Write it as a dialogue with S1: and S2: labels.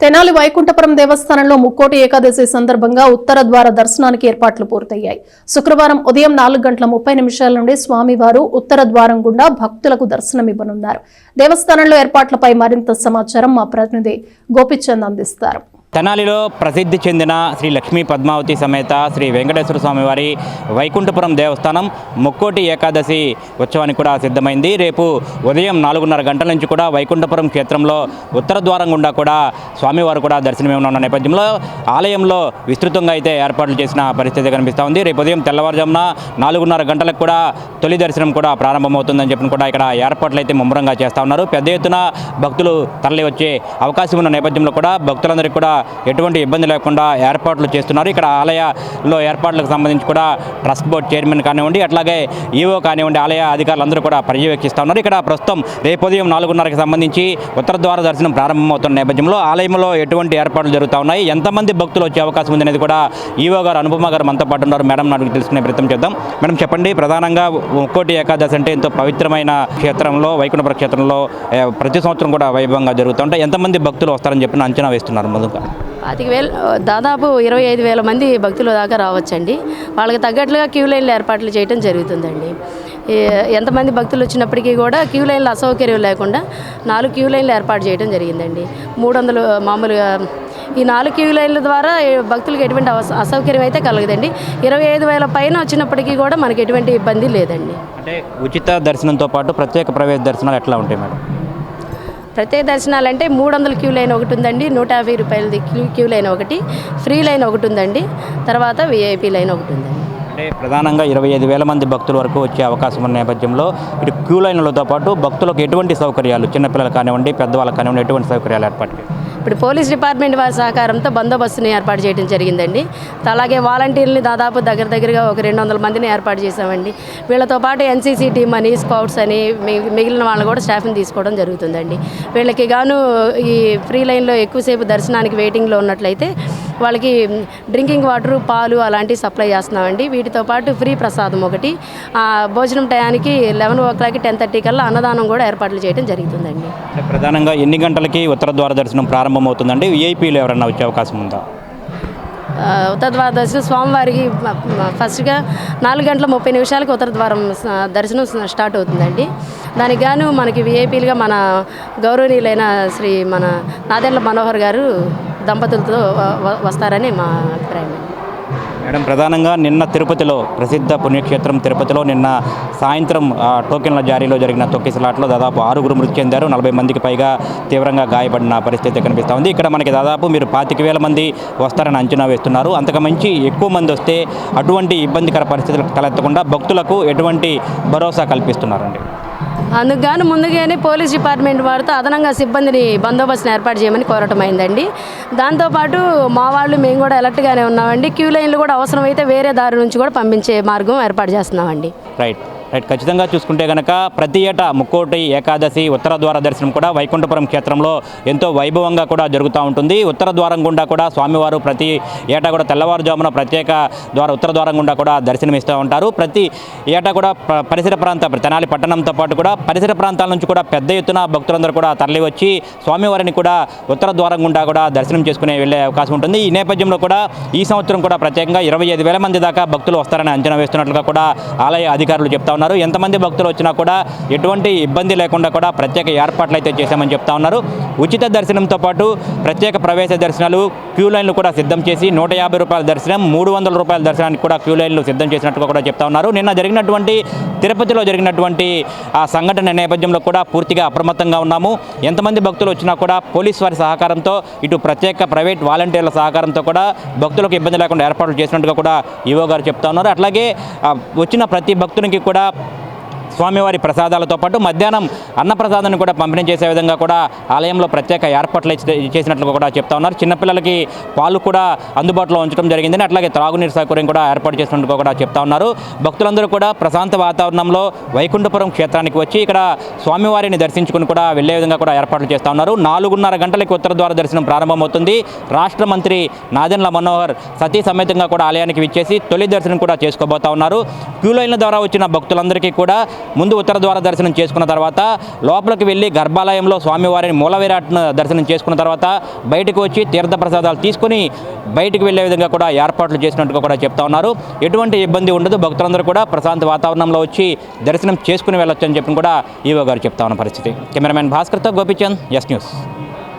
S1: తెనాలి వైకుంఠపురం దేవస్థానంలో ముక్కోటి ఏకాదశి సందర్భంగా ఉత్తర ద్వార దర్శనానికి ఏర్పాట్లు పూర్తయ్యాయి. శుక్రవారం ఉదయం నాలుగు గంటల ముప్పై నిమిషాల నుండి స్వామివారు ఉత్తర ద్వారం గుండా భక్తులకు దర్శనమివ్వనున్నారు దేవస్థానంలో ఏర్పాట్లపై మరింత సమాచారం మా ప్రతినిధి గోపిచంద్ అందిస్తారు.
S2: తెనాలిలో ప్రసిద్ధి చెందిన శ్రీ లక్ష్మీ పద్మావతి సమేత శ్రీ వెంకటేశ్వర స్వామివారి వైకుంఠపురం దేవస్థానం ముక్కోటి ఏకాదశి ఉత్సవానికి కూడా సిద్ధమైంది. రేపు ఉదయం నాలుగున్నర గంటల నుంచి కూడా వైకుంఠపురం క్షేత్రంలో ఉత్తర ద్వారం గుండా కూడా స్వామివారు కూడా దర్శనమివ్వనున్న నేపథ్యంలో ఆలయంలో విస్తృతంగా అయితే ఏర్పాట్లు చేసిన పరిస్థితి కనిపిస్తూ ఉంది. రేపు ఉదయం తెల్లవారుజామున నాలుగున్నర గంటలకు కూడా తొలి దర్శనం కూడా ప్రారంభమవుతుందని చెప్పి కూడా ఇక్కడ ఏర్పాట్లు అయితే ముమ్మరంగా చేస్తూ ఉన్నారు. పెద్ద ఎత్తున భక్తులు తరలి వచ్చే అవకాశం ఉన్న నేపథ్యంలో కూడా భక్తులందరికీ కూడా ఎటువంటి ఇబ్బంది లేకుండా ఏర్పాట్లు చేస్తున్నారు. ఇక్కడ ఆలయంలో ఏర్పాట్లకు సంబంధించి కూడా ట్రస్ట్ బోర్డు చైర్మన్ కానివ్వండి అట్లాగే ఈవో కానివ్వండి ఆలయ అధికారులందరూ కూడా పర్యవేక్షిస్తూ ఉన్నారు. ఇక్కడ ప్రస్తుతం రేపు ఉదయం నాలుగున్నరకి సంబంధించి ఉత్తర ద్వార దర్శనం ప్రారంభమవుతున్న నేపథ్యంలో ఆలయంలో ఎటువంటి ఏర్పాట్లు జరుగుతూ ఉన్నాయి ఎంతమంది భక్తులు వచ్చే అవకాశం ఉంది అనేది కూడా ఈవో గారు అనుపమ గారు మనతో పాటు ఉన్నారు. మేడం నాకు తెలుసుకునే ప్రయత్నం చేద్దాం. మేడం చెప్పండి ప్రధానంగా ఒక్కోటి ఏకాదశి అంటే ఎంతో పవిత్రమైన క్షేత్రంలో వైకుంఠపుర క్షేత్రంలో ప్రతి సంవత్సరం కూడా వైభవంగా జరుగుతూ ఉంటాయి. ఎంతమంది భక్తులు వస్తారని చెప్పి అంచనా వేస్తున్నారు. ముందుగా
S3: పాతిక వేలు దాదాపు ఇరవై ఐదు వేల మంది భక్తుల దాకా రావచ్చండి. వాళ్ళకి తగ్గట్లుగా క్యూ లైన్లు ఏర్పాట్లు చేయడం జరుగుతుందండి. ఎంతమంది భక్తులు వచ్చినప్పటికీ కూడా క్యూ లైన్లు అసౌకర్యం లేకుండా నాలుగు క్యూ లైన్లు ఏర్పాటు చేయడం జరిగిందండి. మూడు వందలు మామూలుగా ఈ నాలుగు క్యూ లైన్ల ద్వారా భక్తులకు ఎటువంటి అస- అసౌకర్యం అయితే కలగదండి. ఇరవై ఐదు వేల పైన వచ్చినప్పటికీ కూడా మనకి ఎటువంటి ఇబ్బంది లేదండి.
S2: అంటే ఉచిత దర్శనంతో పాటు ప్రత్యేక ప్రవేశ దర్శనాలు ఎట్లా ఉంటాయి మేడం?
S3: ప్రత్యేక దర్శనాలు అంటే మూడు వందల క్యూ లైన్ ఒకటి ఉందండి నూట యాభై రూపాయలది క్యూ క్యూ లైన్ ఒకటి ఫ్రీ లైన్ ఒకటి ఉందండి తర్వాత విఐపి లైన్ ఒకటి ఉందండి.
S2: అంటే ప్రధానంగా ఇరవై ఐదు వేల మంది భక్తుల వరకు వచ్చే అవకాశం ఉన్న నేపథ్యంలో ఇటు క్యూ లైన్లతో పాటు భక్తులకు ఎటువంటి సౌకర్యాలు చిన్నపిల్లలు కానివ్వండి పెద్దవాళ్ళకి కానివ్వండి ఎటువంటి సౌకర్యాలు ఏర్పాటు
S3: ఇప్పుడు పోలీస్ డిపార్ట్మెంట్ వారి సహకారంతో బందోబస్తుని ఏర్పాటు చేయడం జరిగిందండి. అలాగే వాలంటీర్ని దాదాపు దగ్గర దగ్గరగా ఒక రెండు వందల మందిని ఏర్పాటు చేసామండి వీళ్ళతో పాటు ఎన్సీసీ టీమ్ అని స్కౌట్స్ అని మిగిలిన వాళ్ళు కూడా స్టాఫ్ని తీసుకోవడం జరుగుతుందండి. వీళ్ళకి గాను ఈ ఫ్రీ లైన్లో ఎక్కువసేపు దర్శనానికి వెయిటింగ్లో ఉన్నట్లయితే వాళ్ళకి డ్రింకింగ్ వాటర్ పాలు అలాంటివి సప్లై చేస్తున్నామండి. వీటితో పాటు ఫ్రీ ప్రసాదం ఒకటి. భోజనం టయానికి eleven o'clock ten thirty కల్లా అన్నదానం కూడా ఏర్పాట్లు చేయడం జరుగుతుందండి.
S2: ప్రధానంగా ఎన్ని గంటలకి ఉత్తర ద్వార దర్శనం ప్రారంభమవుతుందండి? విఐపీలు ఎవరన్నా వచ్చే అవకాశం ఉందా?
S3: ఉత్తర ద్వార దర్శనం స్వామివారికి ఫస్ట్గా నాలుగు గంటల ముప్పై నిమిషాలకు ఉత్తర ద్వారం దర్శనం స్టార్ట్ అవుతుందండి. దానికి గాను మనకి విఐపీలుగా మన గౌరవనీయులైన శ్రీ మన నాదెండ్ల మనోహర్ గారు దంపతులతో వస్తారని మా అభిప్రాయం.
S2: మేడం ప్రధానంగా నిన్న తిరుపతిలో ప్రసిద్ధ పుణ్యక్షేత్రం తిరుపతిలో నిన్న సాయంత్రం టోకెన్ల జారీలో జరిగిన తొక్కిసలాట్లో దాదాపు ఆరుగురు మృతి చెందారు. నలభై మందికి పైగా తీవ్రంగా గాయపడిన పరిస్థితి కనిపిస్తూ ఉంది ఇక్కడ మనకి దాదాపు మీరు పాతిక వేల మంది వస్తారని అంచనా వేస్తున్నారు. అంతకు మించి ఎక్కువ మంది వస్తే అటువంటి ఇబ్బందికర పరిస్థితులు తలెత్తకుండా భక్తులకు ఎటువంటి భరోసా కల్పిస్తున్నారండి?
S3: అందుకు ముందుగానే పోలీస్ డిపార్ట్మెంట్ వారితో అదనంగా సిబ్బందిని బందోబస్తుని ఏర్పాటు చేయమని కోరటం అయిందండి. దాంతోపాటు మా వాళ్ళు మేము కూడా అలర్ట్గానే ఉన్నామండి. క్యూ లైన్లు కూడా అవసరమైతే వేరే దారి నుంచి కూడా పంపించే మార్గం ఏర్పాటు చేస్తున్నామండి.
S2: రైట్ రైట్ ఖచ్చితంగా చూసుకుంటే కనుక ప్రతి ఏటా ముక్కోటి ఏకాదశి ఉత్తర ద్వార దర్శనం కూడా వైకుంఠపురం క్షేత్రంలో ఎంతో వైభవంగా కూడా జరుగుతూ ఉంటుంది. ఉత్తర ద్వారం గుండా కూడా స్వామివారు ప్రతి ఏటా కూడా తెల్లవారుజామున ప్రత్యేక ద్వార ఉత్తర ద్వారం గుండా కూడా దర్శనమిస్తూ ఉంటారు. ప్రతి ఏటా కూడా ప- పరిసర ప్రాంత తెనాలి పట్టణంతో పాటు కూడా పరిసర ప్రాంతాల నుంచి కూడా పెద్ద ఎత్తున భక్తులందరూ కూడా తరలి వచ్చి స్వామివారిని కూడా ఉత్తర ద్వారం గుండా కూడా దర్శనం చేసుకునే వెళ్ళే అవకాశం ఉంటుంది. ఈ నేపథ్యంలో కూడా ఈ సంవత్సరం కూడా ప్రత్యేకంగా ఇరవై ఐదు వేల మంది దాకా భక్తులు వస్తారని అంచనా వేస్తున్నట్లుగా కూడా ఆలయ అధికారులు చెప్తా ఉన్నారు. ఎంతమంది భక్తులు వచ్చినా కూడా ఎటువంటి ఇబ్బంది లేకుండా కూడా ప్రత్యేక ఏర్పాట్లు అయితే చేశామని చెప్తా ఉన్నారు. ఉచిత దర్శనంతో పాటు ప్రత్యేక ప్రవేశ దర్శనాలు క్యూ లైన్లు కూడా సిద్ధం చేసి నూట యాభై రూపాయల దర్శనం మూడు వందల రూపాయల దర్శనానికి కూడా క్యూ లైన్లు సిద్ధం చేసినట్టుగా కూడా చెప్తా ఉన్నారు. నిన్న జరిగినటువంటి తిరుపతిలో జరిగినటువంటి ఆ సంఘటన నేపథ్యంలో కూడా పూర్తిగా అప్రమత్తంగా ఉన్నాము. ఎంతమంది భక్తులు వచ్చినా కూడా పోలీస్ వారి సహకారంతో ఇటు ప్రత్యేక ప్రైవేట్ వాలంటీర్ల సహకారంతో కూడా భక్తులకు ఇబ్బంది లేకుండా ఏర్పాట్లు చేసినట్టుగా కూడా ఈవో గారు చెప్తా ఉన్నారు. అట్లాగే వచ్చిన ప్రతి భక్తునికి కూడా Sarap! స్వామివారి ప్రసాదాలతో పాటు మధ్యాహ్నం అన్నప్రసాదాన్ని కూడా పంపిణీ చేసే విధంగా కూడా ఆలయంలో ప్రత్యేక ఏర్పాట్లు చేసినట్లు కూడా చెప్తా ఉన్నారు. చిన్నపిల్లలకి పాలు కూడా అందుబాటులో ఉంచడం జరిగిందని అట్లాగే త్రాగునీరు సౌకర్యం కూడా ఏర్పాటు చేసినట్లు కూడా చెప్తా ఉన్నారు. భక్తులందరూ కూడా ప్రశాంత వాతావరణంలో వైకుంఠపురం క్షేత్రానికి వచ్చి ఇక్కడ స్వామివారిని దర్శించుకుని కూడా వెళ్ళే విధంగా కూడా ఏర్పాట్లు చేస్తా ఉన్నారు. నాలుగున్నర గంటలకి ఉత్తర ద్వార దర్శనం ప్రారంభమవుతుంది. రాష్ట్ర మంత్రి నాదెండ్ల మనోహర్ సతీ సమేతంగా కూడా ఆలయానికి విచ్చేసి తొలి దర్శనం కూడా చేసుకోబోతా ఉన్నారు. క్యూ లైన్ల ద్వారా వచ్చిన భక్తులందరికీ కూడా ముందు ఉత్తర ద్వార దర్శనం చేసుకున్న తర్వాత లోపలికి వెళ్ళి గర్భాలయంలో స్వామివారిని మూలవిరాట్ను దర్శనం చేసుకున్న తర్వాత బయటకు వచ్చి తీర్థ ప్రసాదాలు తీసుకుని బయటికి వెళ్ళే విధంగా కూడా ఏర్పాట్లు చేసినట్టుగా కూడా చెప్తా ఉన్నారు. ఎటువంటి ఇబ్బంది ఉండదు. భక్తులందరూ కూడా ప్రశాంత వాతావరణంలో వచ్చి దర్శనం చేసుకుని వెళ్ళొచ్చని చెప్పి కూడా ఈవో గారు చెప్తా ఉన్న పరిస్థితి. కెమెరామెన్ భాస్కర్తో గోపిచంద్ ఎస్ న్యూస్.